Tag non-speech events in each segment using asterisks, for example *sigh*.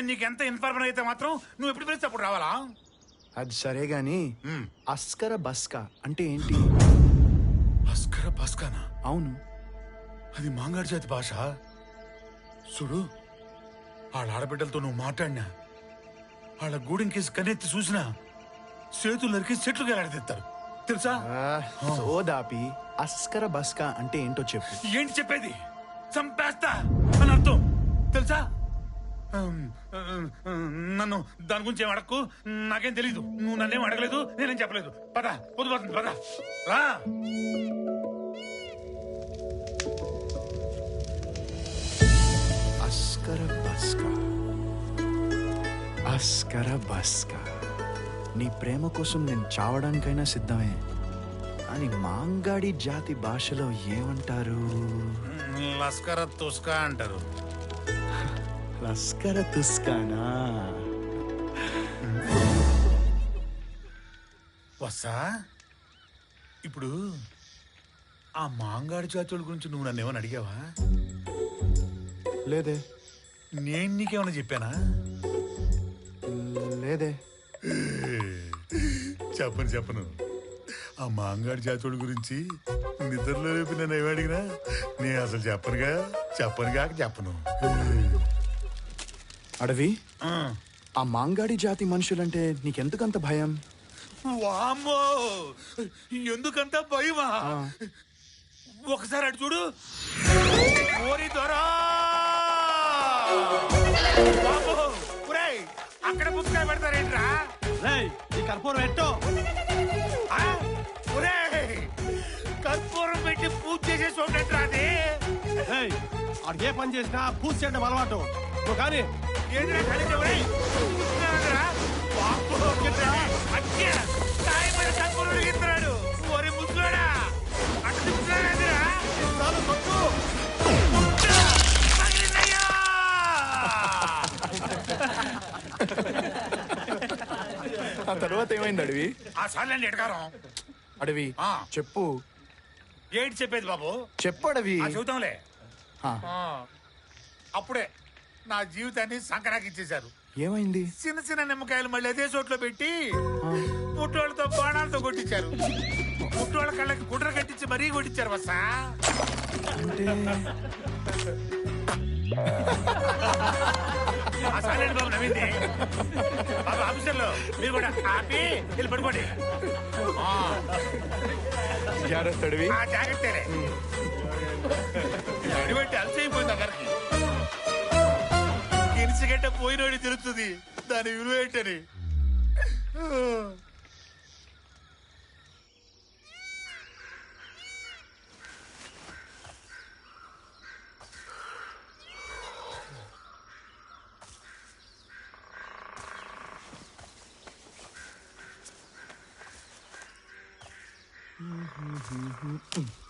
నేను నీకు ఎంత ఇన్ఫార్మర్ అయితే మాత్రం నువ్వు ఎప్పుడు పిలిస్తే అప్పుడు రావాలా? అది సరే గాని మ్మ్. అస్కర బస్కా అంటే ఏంటి? అస్కర పస్కానా అవును. అది మాంగాడి జాతి భాష. చూడు వాళ్ళ ఆడబిడ్డలతో నువ్వు మాట్లాడినా వాళ్ళ గూడెంకేసి కన్నెత్తి చూసినా చేతులు నరికి చెట్లు గెలాడదీస్తారు తెలుసా? ఆ, సోదాపి అస్కర బస్కా అంటే ఏంటో చెప్పు. ఏంటి చెప్పేది? చంపేస్తా అని అర్థం. తెలుసా? నన్ను దాని గురించి ఏం అడక్కు? నాకేం తెలీదు. నువ్వు నన్నేం అడగలేదు నేనేం చెప్పలేదు. పద పొద్దుపోతుంది పద. రా. అస్కర బస్కా. అస్కర బస్కా. నీ ప్రేమ కోసం నేను చావడానికైనా సిద్ధమే. అని మాంగాడి జాతి భాషలో ఏమంటారు? లస్కర తుస్కా అంటారు. లస్కర తుస్కానా వస్తా ఇప్పుడు ఆ మాంగాడి జాతుల గురించి నువ్వు నన్ను ఏమైనా అడిగావా? లేదే. నేను నీకేమైనా చెప్పానా? లేదే. చెప్పను చెప్పను. ఆ మాంగాడి జాతుడి గురించి నిద్రలో రేపు నన్ను ఏమి అడిగినా నేను అసలు చెప్పనుగా చెప్పనుగా చెప్పను. అడవి? ఆ. మాంగాడి జాతి మనుషులంటే నీకెందుకంత భయం? వామ్మో! ఎందుకంత భయమా? ఒకసారి అటు చూడు. ఓరి దొరా! అక్కడ పుస్తకాలు పెడతారేంట్రా? ఈ కర్పూరం ఎట్టో? కర్పూరం పెట్టి పూజ చేసే చూడండిరా అది? ఆడికి ఏ పని చేసినా పూజ చేయడం అలవాటు. కానీ ఆ తర్వాత ఏమైంది అడవి? ఆ సార్లండి ఎడగారం అడవి. చెప్పు. ఏంటి చెప్పేది బాబు? చెప్పు అడవి. ఆ చెబుతాంలే ఆ, ఆ, అప్పుడే. నా జీవితాన్ని సంకరాకి ఇచ్చేశారు ఏమైంది? చిన్న చిన్న నిమ్మకాయలు మళ్ళీ అదే చోట్లో పెట్టి పుట్టోళ్ళతో బాణాలతో కొట్టించారు. పుట్టోళ్ళ కళ్ళకి గుడ్ర కట్టించి మరీ కొట్టించారు బాబు నవ్వింది. బాబు ఆఫీసర్లో మీరు కూడా ఆపి వెళ్ళి పడుకోండి. జాగ్రత్తలే. అలసైపోయింది మనిషి గిరిసిగడ్డ పోయినోడి తెలుస్తుంది దాని విలువ ఏంటని Mm-hmm.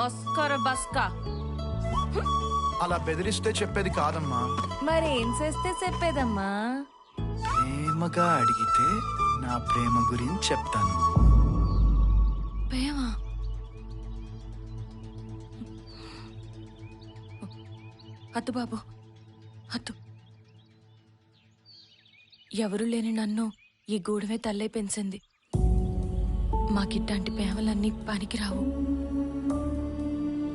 ఆస్కార్ బస్కా అలా బెదిరిస్తే చెప్పేది కాదమ్మా. మరి ఏం చేస్తే చెప్పేదమ్మా? ప్రేమగా అడిగితే నా ప్రేమ గురించి చెప్తాను. ప్రేమ? అద్దు బాబు అద్దు ఎవరు లేని నన్ను ఈ గూడవే తల్లే పెంచింది. మాకిట్లాంటి ప్రేమలన్నీ పనికిరావు.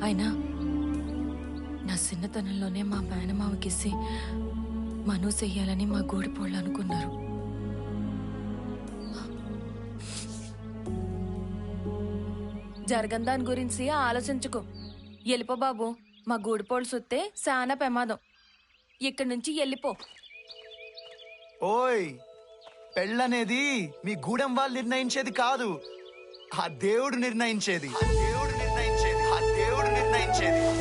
అయినా నా చిన్నతనంలోనే మా మేనమావకిసి మను చెయ్యాలని మా గూడిపోళ్ళు అనుకున్నారు. జరగని దాని గురించి ఆలోచించుకో. వెళ్ళిపో బాబు. మా గూడిపోళ్ళు సొత్తే చాలా ప్రమాదం. ఇక్కడి నుంచి వెళ్ళిపో. ఓయ్! పెళ్ళనేది మీ గూడెం వాళ్ళు నిర్ణయించేది కాదు. ఆ దేవుడు నిర్ణయించేది. నిర్ణయించేది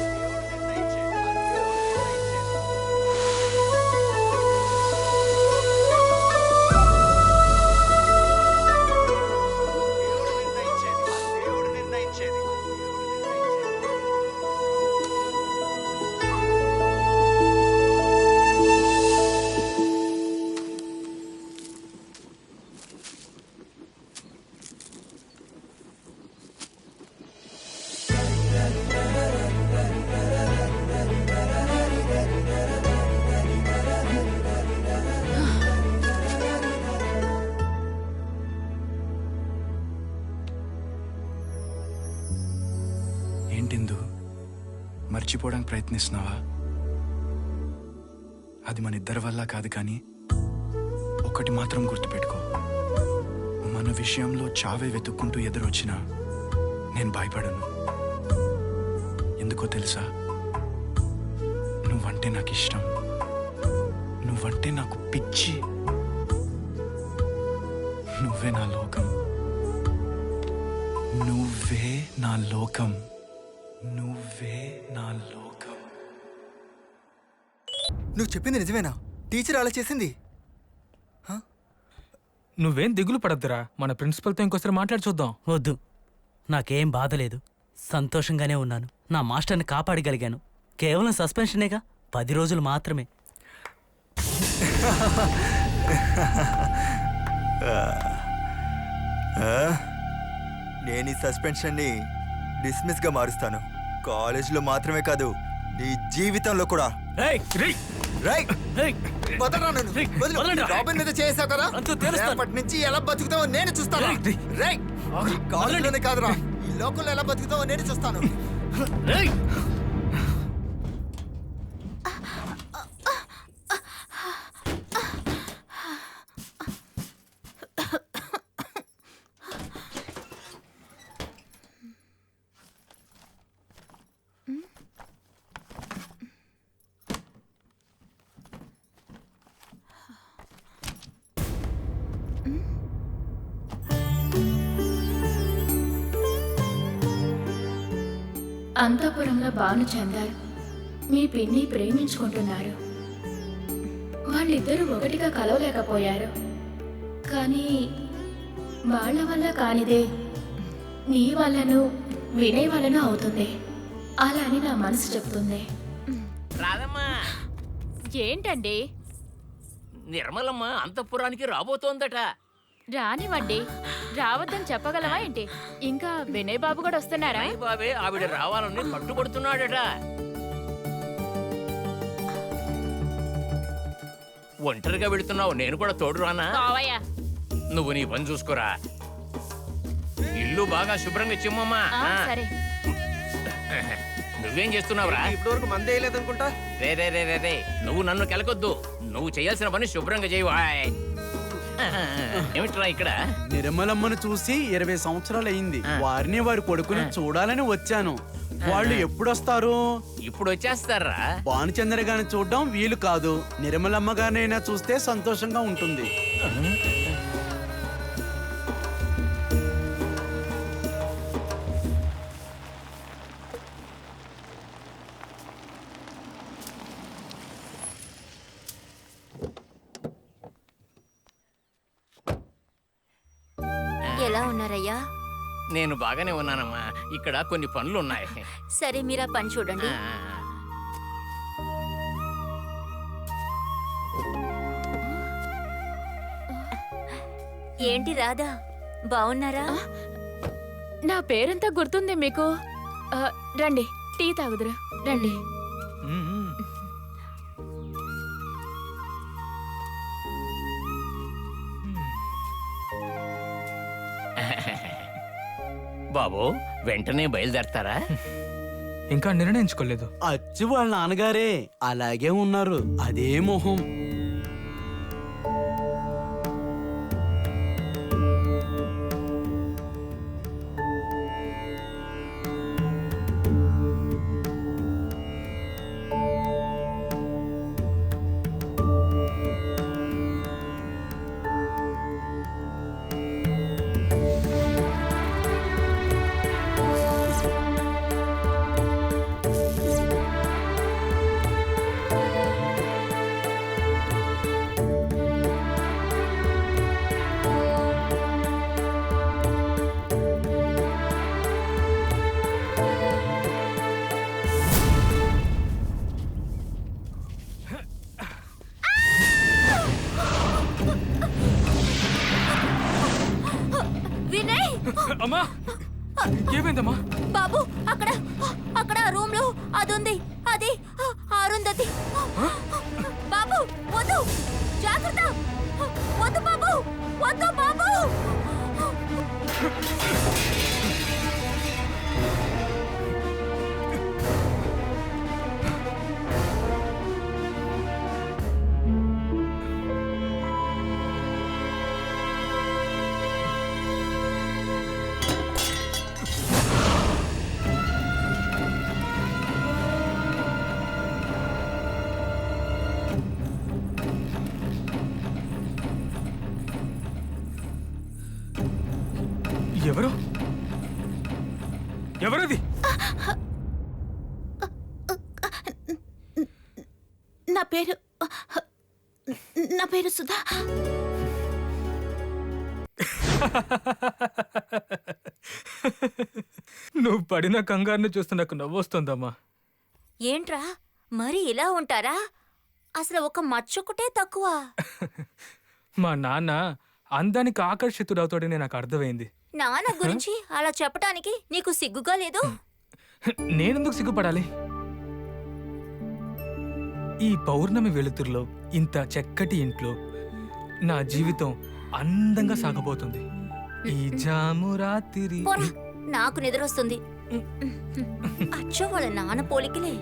మర్చిపోవడానికి ప్రయత్నిస్తున్నావా? అది మన ఇద్దరి వల్ల కాదు కానీ ఒకటి మాత్రం గుర్తుపెట్టుకో. మన విషయంలో చావే వెతుక్కుంటూ ఎదురొచ్చినా నేను భయపడను. ఎందుకో తెలుసా? నువ్వంటే నాకు ఇష్టం నువ్వంటే నాకు పిచ్చి. నువ్వే నా లోకం. నువ్వే నా లోకం. నువ్వు చెప్పింది నిజమేనా? టీచర్ అలా చేసింది. నువ్వేం దిగులు పడద్దురా. మన ప్రిన్సిపల్తో ఇంకోసారి మాట్లాడి చూద్దాం. వద్దు. నాకేం బాధ లేదు. సంతోషంగానే ఉన్నాను. నా మాస్టర్ని కాపాడగలిగాను. కేవలం సస్పెన్షనేగా పది రోజులు మాత్రమే. నేను ఈ సస్పెన్షన్ని డిస్మిస్గా మారుస్తాను. కాలేజీలో మాత్రమే కాదు నీ జీవితంలో కూడా. రాబిన్ మీద చేసావు కదా. రేపటి నుంచి ఎలా బతుకుతావో నేను చూస్తాను. రేయ్, కాదురా. ఈ లోకంలో ఎలా బతుకుతావో నేను చూస్తాను. అంతఃపురంలో భానుచందర్ మీ పిన్ని ప్రేమించుకుంటున్నారు. వాళ్ళిద్దరూ ఒకటిగా కలవలేకపోయారు. కానీ వాళ్ళ వల్ల కానిదే. నీ వల్లను వినయ్ వలన అవుతుంది. అలా అని నా మనసు చెప్తుంది. రాదమ్మా ఏంటండి? నిర్మలమ్మ అంతఃపురానికి రాబోతోందట. రానివ్వండి. రావద్దని చెప్పగలవా ఏంటి? ఇంకా వినయ్ బాబు కూడా వస్తున్నారా? రాయ్ బాబే ఆవిడ రావాలని పట్టుబడుతున్నాడట. ఒంటరిగా వెళుతున్నావు నేను కూడా తోడు రానా? నువ్వు నీ పని చూసుకోరా. ఇల్లు బాగా శుభ్రంగా చిమ్మమ్మా. ఆ. సరే. నువ్వేం చేస్తున్నావురా? ఇప్పటివరకు మందే లేదనుకుంటా రే రే రే రే రే. నువ్వు నన్ను కెలకొద్దు. నువ్వు చేయాల్సిన పని శుభ్రంగా చేయవు హాయ్. ఏమిట్రా ఇక్కడ? నిర్మలమ్మను చూసి ఇరవై సంవత్సరాలు అయింది వారిని వారి కొడుకుని చూడాలని వచ్చాను. వాళ్ళు ఎప్పుడొస్తారు? ఇప్పుడు వచ్చేస్తారా భానుచంద్ర గారిని చూడడం వీలు కాదు. నిర్మలమ్మ గారినైనా చూస్తే సంతోషంగా ఉంటుంది. బాగానే ఉన్నానమ్మా. ఇక్కడ కొన్ని పనులు ఉన్నాయి సరే మీరు ఆ పని చూడండి ఏంటి రాధా? బాగున్నారా? నా పేరంతా గుర్తుంది మీకు? ఆ, రండి టీ తాగుదురా. రండి. *laughs* బాబు వెంటనే బయలుదేరతారా? ఇంకా నిర్ణయించుకోలేదు. అచ్చు వాళ్ళ నాన్నగారే అలాగే ఉన్నారు. అదే మొహం. అమ్మా! ఏమైందమ్మా? బాబు అక్కడ అక్కడ రూమ్లో అది ఉంది ఎవరు? ఎవరది? నా పేరు నా పేరు సుధా. నువ్వు పడిన కంగారుని చూస్తే నాకు నవ్వొస్తుందమ్మా. ఏంట్రా? మరి ఇలా ఉంటారా? అసలు ఒక మచ్చొకటే తక్కువ. మా నాన్న అందానికి ఆకర్షితుడవుతాడని నాకు అర్థమైంది. నాన్న గురించి అలా చెప్పటానికి నీకు సిగ్గుగా లేదు? నేనెందుకు సిగ్గుపడాలి? ఈ పౌర్ణమి వెలుతురులో ఇంత చక్కటి ఇంట్లో నా జీవితం అందంగా సాగబోతుంది. ఈ జాము రాత్రి నాకు నిద్రొస్తుంది. అచ్చో వాళ్ళ నాన్న పోలికలే.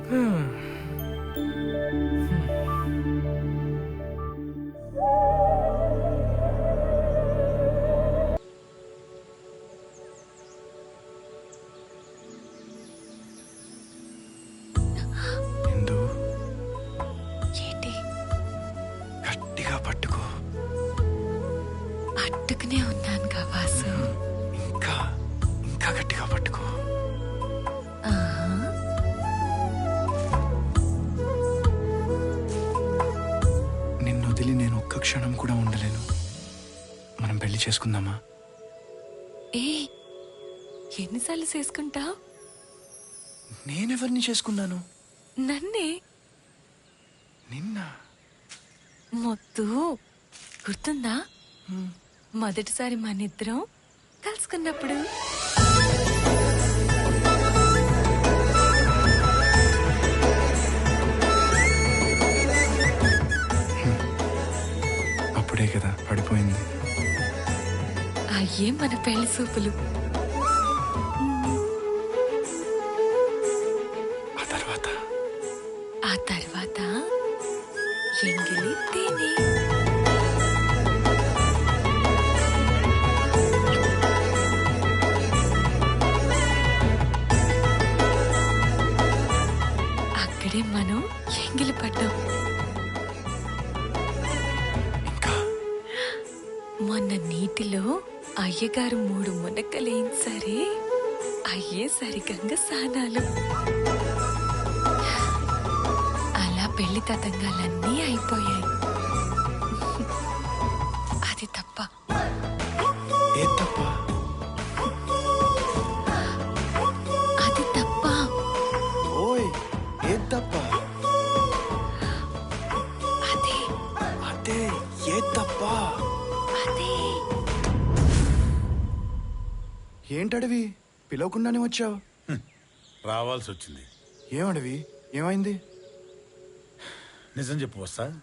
చేసుకుందామా? ఏ ఎన్నిసార్లు చేసుకుంటా? నేనెవరిని చేసుకున్నాను? నన్నే? నిన్న. మొత్తు? గుర్తుందా? మొదటిసారి మన ఇద్దరం కలుసుకున్నప్పుడు ఏం మన పెళ్ళి సూపులు తతంగాలన్నీ అయిపోయాయి. అది తప్ప. ఏ అది తప్ప. ఓయ్ ఏ తప్ప? అదే. అదే ఏ తప్ప? అదే. ఏంటడివి? పిలవకుండానే వచ్చావు? రావాల్సి వచ్చింది ఏమడివి? ఏమైంది? నిజం చెప్పు వస్తా.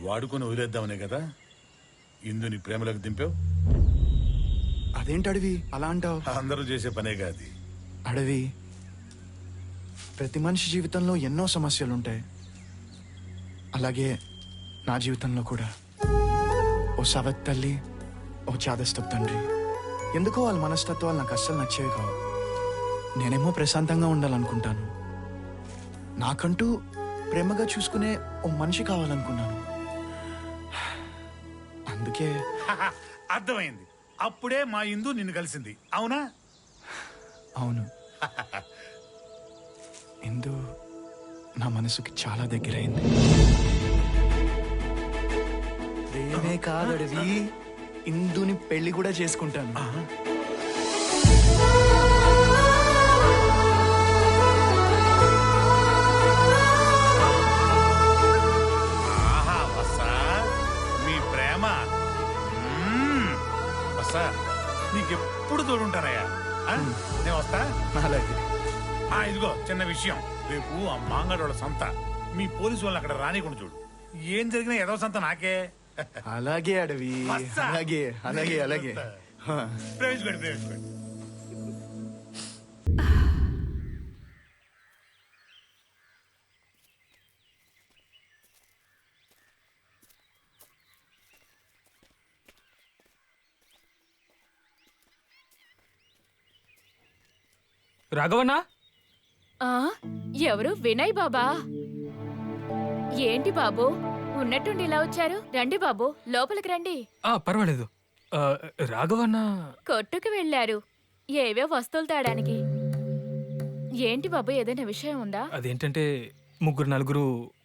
వాడుకొని వదిలేద్దామనే కదా ఇందుని ప్రేమలోకి దింపావు? అదేంటడవి అలా అంటావు? అందరూ చేసే పనే కాదు అడవి ప్రతి మనిషి జీవితంలో ఎన్నో సమస్యలు ఉంటాయి అలాగే నా జీవితంలో కూడా. ఓ సవత్ తల్లి ఓ చాదస్తపు తండ్రి. ఎందుకో వాళ్ళ మనస్తత్వాలు నాకు అస్సలు నచ్చేవి కావు. నేనేమో ప్రశాంతంగా ఉండాలనుకుంటాను. నాకంటూ ప్రేమగా చూసుకునే ఓ మనిషి కావాలనుకున్నాను. అందుకే అర్థమైంది. అప్పుడే మా ఇందు నిన్ను కలిసింది. అవునా? అవును. ఇందు నా మనసుకి చాలా దగ్గరైంది. ప్రేమే కాదడవి ఇందుని పెళ్ళి కూడా చేసుకుంటాను. వస్తా? నీకెప్పుడు తోడుంటానయ్యా? నేను వస్తా? అలాగే. ఆ ఇదిగో చిన్న విషయం. రేపు ఆ మాంగడోళ్ళ సంత. మీ పోలీసు వాళ్ళని అక్కడ రానికుండా చూడు. ఏం జరిగినా ఏదో సంత నాకే. అలాగే అడవి. అలాగే అలాగే అలాగే. హా. ప్రవేశపెట్టు. రాఘవన్నా? ఆ ఎవరు? వినయ్ బాబా? ఏంటి బాబు? ఉన్నట్టుండి ఇలా వచ్చారు? రండి బాబు లోపలికి రండి. ఆ, పర్వాలేదు. ఆ, రాఘవన్న? కొట్టుకు వెళ్ళారు. ఏవే వస్తువులు తేడానికి. ఏంటి బాబు ఏదైనా విషయం ఉందా? అదేంటంటే ముగ్గురు నలుగురు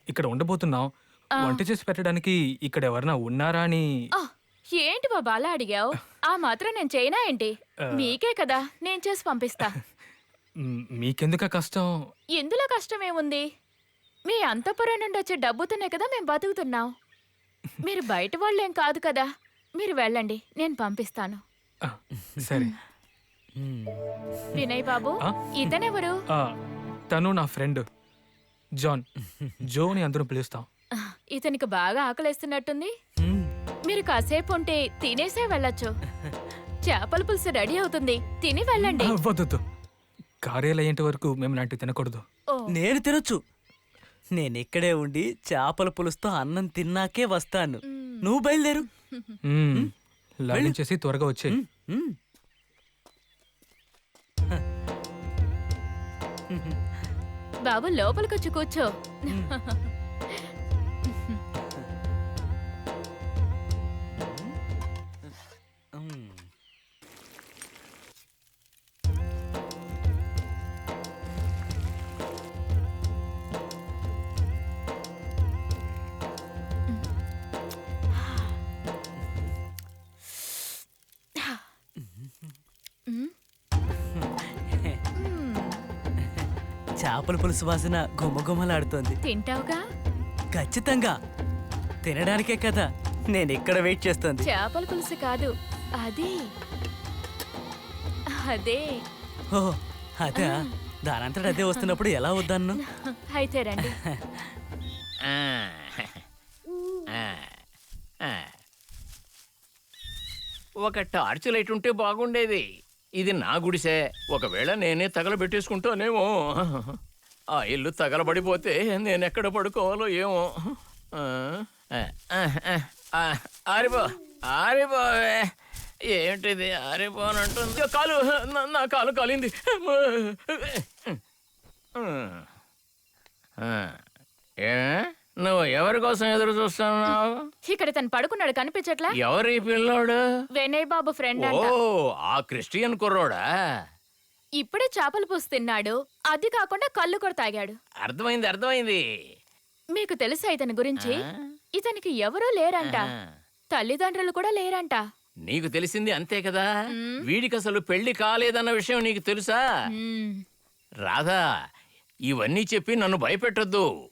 ఇక్కడ ఉండబోతున్నాం. వంట చేసి పెట్టడానికి ఇక్కడ ఎవరన్నా ఉన్నారా అని ఆ, ఏంటి బాబు అలా అడిగావు? ఆ మాత్రం నేను చేయనా ఏంటి? మీకే కదా నేను చేసి పంపిస్తా. మీకెందుక కష్టం? ఇందులో కష్టమేముంది? మీ అంతపురం నుండి వచ్చే డబ్బుతోనే కదా మేము బతుకుతున్నాం. మీరు బయట వాళ్ళేం కాదు కదా. మీరు వెళ్ళండి నేను పంపిస్తాను. సరే. వినయ్ బాబు? ఇతనెవరు? తను నా ఫ్రెండ్. జాన్. జో అని అందరం పిలుస్తాం. ఇతనికి బాగా ఆకలేస్తున్నట్టుంది. మీరు కాసేపు ఉంటే తినేసే వెళ్ళొచ్చు. చేపల పులుసు రెడీ అవుతుంది. తిని వెళ్ళండి. ఆ, కార్యాలయ్యేంత వరకు మేము లాంటివి తినకూడదు. నేను తినొచ్చు. నేను ఇక్కడే ఉండి చేపల పులుసుతో అన్నం తిన్నాకే వస్తాను. నువ్వు బయలుదేరు. మ్, లాగించేసి త్వరగా వచ్చేయి మ్. బాబు లోపలికొచ్చి కూర్చో. చేపల పులుసు వాసన గుమ్మగుమ్మలాడుతోంది తింటావుగా? ఖచ్చితంగా. తినడానికే కదా నేను ఇక్కడ వెయిట్ చేస్తుంది. చేపల పులుసు కాదు అది. అదే. ఓ అదే. దానంతట అదే వస్తున్నప్పుడు ఎలా వద్దన్ను? అయితే రండి. *laughs* ఒక టార్చ్ లైట్ ఉంటే బాగుండేది. ఇది నా గుడిసే. ఒకవేళ నేనే తగలబెట్టేసుకుంటానేమో ఆ ఇల్లు తగలబడిపోతే నేను ఎక్కడ పడుకోవాలో ఏమో. ఆరిపో ఆరిపోవే. ఏమిటిది ఆరిపోనంటుంది? కాలు నా- నా కాలు కాలింది. ఏ? నువ్వు ఎవరి కోసం ఎదురు చూస్తున్నావు? ఇక్కడ తను పడుకున్నాడు కనిపించట్లా? ఎవరి పిల్లోడు? వినయ్ బాబు ఫ్రెండ్ ఓ అంట ఆ క్రిస్టియన్ కుర్రోడా? ఇప్పుడే చేపల పులుసు తిన్నాడు అది కాకుండా కళ్ళు కూడా తాగాడు. అర్థమైంది అర్థమైంది. మీకు తెలుసా ఇతని గురించి? ఆ? ఇతనికి ఎవరూ లేరంట. ఆ. తల్లిదండ్రులు కూడా లేరంట. నీకు తెలిసింది అంతే కదా? వీడికి అసలు పెళ్ళి కాలేదన్న విషయం నీకు తెలుసా? మ్మ్. రాధా ఇవన్నీ చెప్పి నన్ను భయపెట్టొద్దు.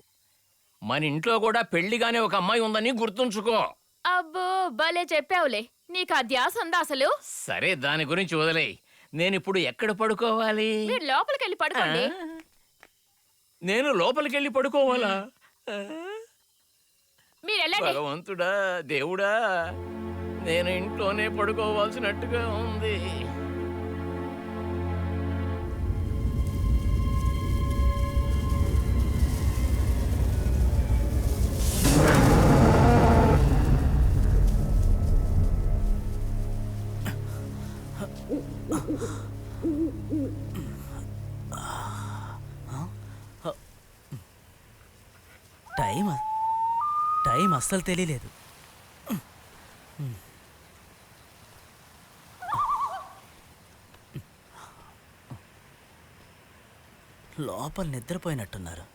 మన ఇంట్లో కూడా పెళ్ళిగానే ఒక అమ్మాయి ఉందని గుర్తుంచుకో. అబ్బో భలే చెప్పావులే. నీకు ఆ ధ్యాస ఉందా అసలు? సరే దాని గురించి వదిలేయ్. నేనిప్పుడు ఎక్కడ పడుకోవాలి? మీరు లోపలికి వెళ్ళి పడుకోండి? నేను లోపలికెళ్ళి పడుకోవాలా? ఆ? మీరు వెళ్ళండి. భగవంతుడా దేవుడా నేను ఇంట్లోనే పడుకోవాల్సినట్టుగా ఉంది. అస్సలు తెలియలేదు. లోపల నిద్రపోయినట్టున్నారు.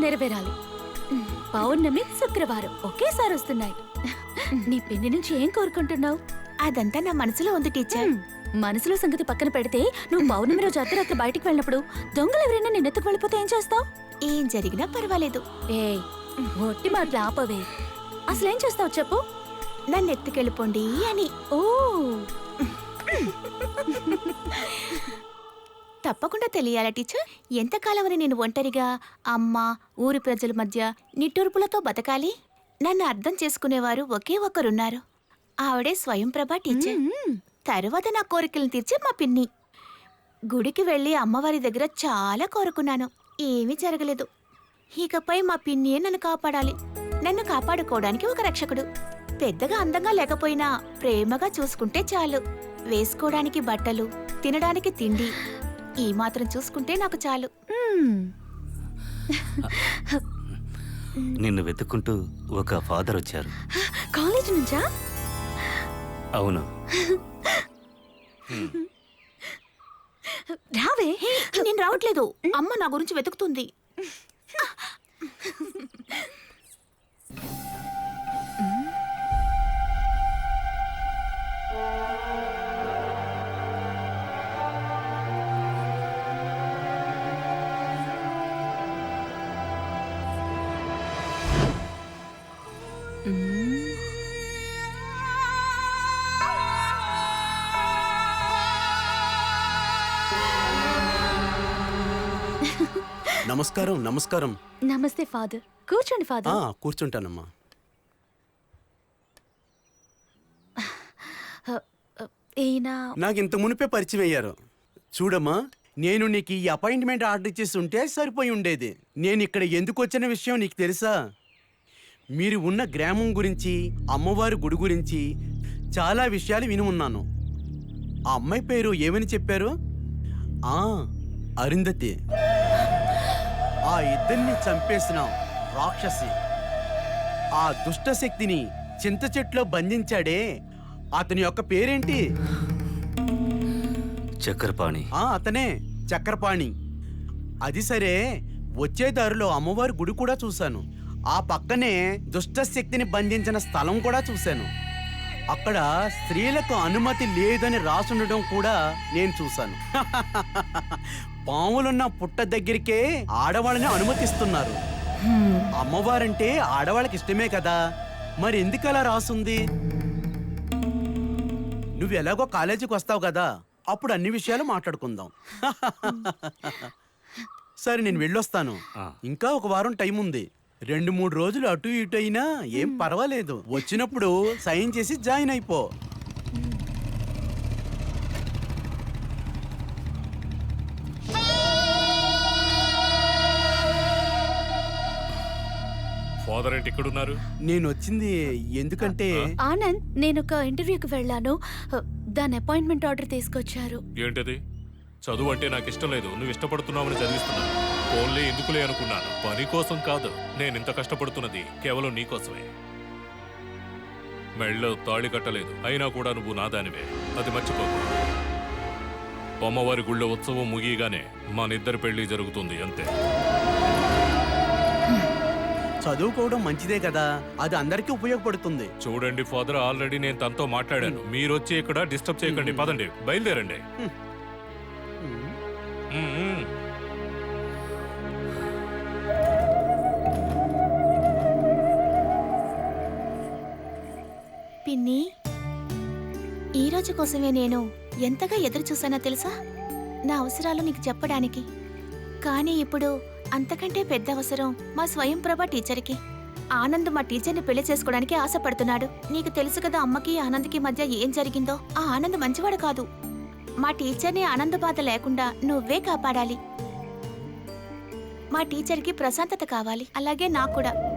నెరవేరాలి. పౌర్ణమి శుక్రవారం ఒకేసారి వస్తున్నాయి. నీ పిన్ని నుంచి ఏం కోరుకుంటున్నావు? అదంతా నా మనసులో ఉంది టీచర్. మనసులో సంగతి పక్కన పెడితే నువ్వు పౌర్ణమి రోజు అర్ధరాత్రి బయటికి వెళ్ళినప్పుడు దొంగలు ఎవరైనా నిన్నెత్తుకు వెళ్ళిపోతే ఏం చేస్తావు? ఏం జరిగినా పర్వాలేదు. ఏ ఒట్టి మాటలు ఆపవే. అసలేం చేస్తావు చెప్పు? నన్ను ఎత్తుకెళ్ళిపోండి అని. ఓ. తప్పకుండా తెలియాలా టీచర్? ఎంతకాలమని నేను ఒంటరిగా అమ్మ ఊరి ప్రజల మధ్య నిట్టూర్పులతో బతకాలి? నన్ను అర్థం చేసుకునేవారు ఒకే ఒక్కరున్నారు ఆవిడే స్వయంప్రభ టీచర్. తర్వాత నా కోరికలను తీర్చే మా పిన్ని. గుడికి వెళ్ళి అమ్మవారి దగ్గర చాలా కోరుకున్నాను. ఏమీ జరగలేదు. ఇకపై మా పిన్నియే నన్ను కాపాడాలి. నన్ను కాపాడుకోవడానికి ఒక రక్షకుడు. పెద్దగా అందంగా లేకపోయినా ప్రేమగా చూసుకుంటే చాలు. వేసుకోవడానికి బట్టలు తినడానికి తిండి ఈ మాత్రం చూసుకుంటే నాకు చాలు. నిన్ను వెతుక్కుంటూ ఒక ఫాదర్ వచ్చారు. కాలేజ్ నుంచా? అవును. రావే నేను రావట్లేదు. అమ్మ నా గురించి వెతుకుతుంది. నమస్కారం నమస్కారం. నమస్తే ఫాదర్. కూర్చోండి ఆ ఫాదర్ కూర్చుంటానమ్మా ఈయన నాకు ఇంత మునిపే పరిచయం అయ్యారు. చూడమ్మా నేను నీకు ఈ అపాయింట్మెంట్ ఆర్డర్ ఇచ్చేసి ఉంటే సరిపోయి ఉండేది. నేను ఇక్కడ ఎందుకు వచ్చిన విషయం నీకు తెలుసా? మీరు ఉన్న గ్రామం గురించి అమ్మవారి గుడి గురించి చాలా విషయాలు విని ఉన్నాను ఆ అమ్మాయి పేరు ఏమని చెప్పారు? ఆ అరుంధతి. ఆ ఇద్దరిని చంపేసిన రాక్షసి. ఆ దుష్ట శక్తిని చింత చెట్లో బంధించాడే. అతని యొక్క పేరేంటి? చక్రపాణి. ఆ అతనే చక్రపాణి. అది సరే వచ్చే దారిలో అమ్మవారి గుడి కూడా చూశాను. ఆ పక్కనే దుష్ట శక్తిని బంధించిన స్థలం కూడా చూశాను. అక్కడ స్త్రీలకు అనుమతి లేదని రాసుండడం కూడా నేను చూశాను. *laughs* పాములున్న పుట్ట దగ్గరికే ఆడవాళ్ళని అనుమతిస్తున్నారు. అమ్మవారంటే ఆడవాళ్ళకి ఇష్టమే కదా? మరి ఎందుకు అలా రాసుంది? నువ్వు ఎలాగో కాలేజీకి వస్తావు కదా? అప్పుడు అన్ని విషయాలు మాట్లాడుకుందాం. *laughs* సరే నేను వెళ్ళొస్తాను. ఇంకా ఒక వారం టైం ఉంది. రెండు మూడు రోజులు అటు ఇటు అయినా ఏం పర్వాలేదు. వచ్చినప్పుడు సైన్ చేసి జాయిన్ అయిపో. ఫాదర్ ఏంటి ఇక్కడున్నారు. నేను వచ్చింది ఎందుకంటే ఆనంద్ నేను ఒక ఇంటర్వ్యూకి వెళ్ళాను. దాని అపాయింట్మెంట్ ఆర్డర్ తీసుకొచ్చారు. ఏంటది? చదువు అంటే నాకు ఇష్టం లేదు. నువ్వు ఇష్టపడుతున్నావని చదివిస్తున్నాను. ఓన్లీ ఎందుకులే అనుకున్నాను. పని కోసం కాదు. నేను ఇంత కష్టపడుతున్నది కేవలం నీకోసమే. మెళ్ళో తాళి కట్టలేదు. అయినా కూడా నువ్వు నాదానివే అది మర్చిపోకు అమ్మవారి గుళ్ళో ఉత్సవం ముగియగానే మనిద్దరి పెళ్ళి జరుగుతుంది అంతే. చదువుకోవడం మంచిదే కదా. అది అందరికీ ఉపయోగపడుతుంది. చూడండి ఫాదర్ ఆల్రెడీ నేను తనతో మాట్లాడాను. మీరు వచ్చి ఇక్కడ డిస్టర్బ్ చేయకండి. పదండి బయలుదేరండి. పిన్ని ఈ రోజు కోసమే నేను ఎంతగా ఎదురు చూసానో తెలుసా? నా అవసరాలు నీకు చెప్పడానికి. కానీ ఇప్పుడు అంతకంటే పెద్ద అవసరం మా స్వయంప్రభ టీచర్కి. ఆనంద్ మా టీచర్ని పెళ్ళి చేసుకోవడానికి ఆశపడుతున్నాడు. నీకు తెలుసు కదా అమ్మకి ఆనంద్కి మధ్య ఏం జరిగిందో? ఆ ఆనంద్ మంచివాడు కాదు. మా టీచర్ని ఆనంద బాధ లేకుండా నువ్వే కాపాడాలి. మా టీచర్కి ప్రశాంతత కావాలి. అలాగే నాకు కూడా.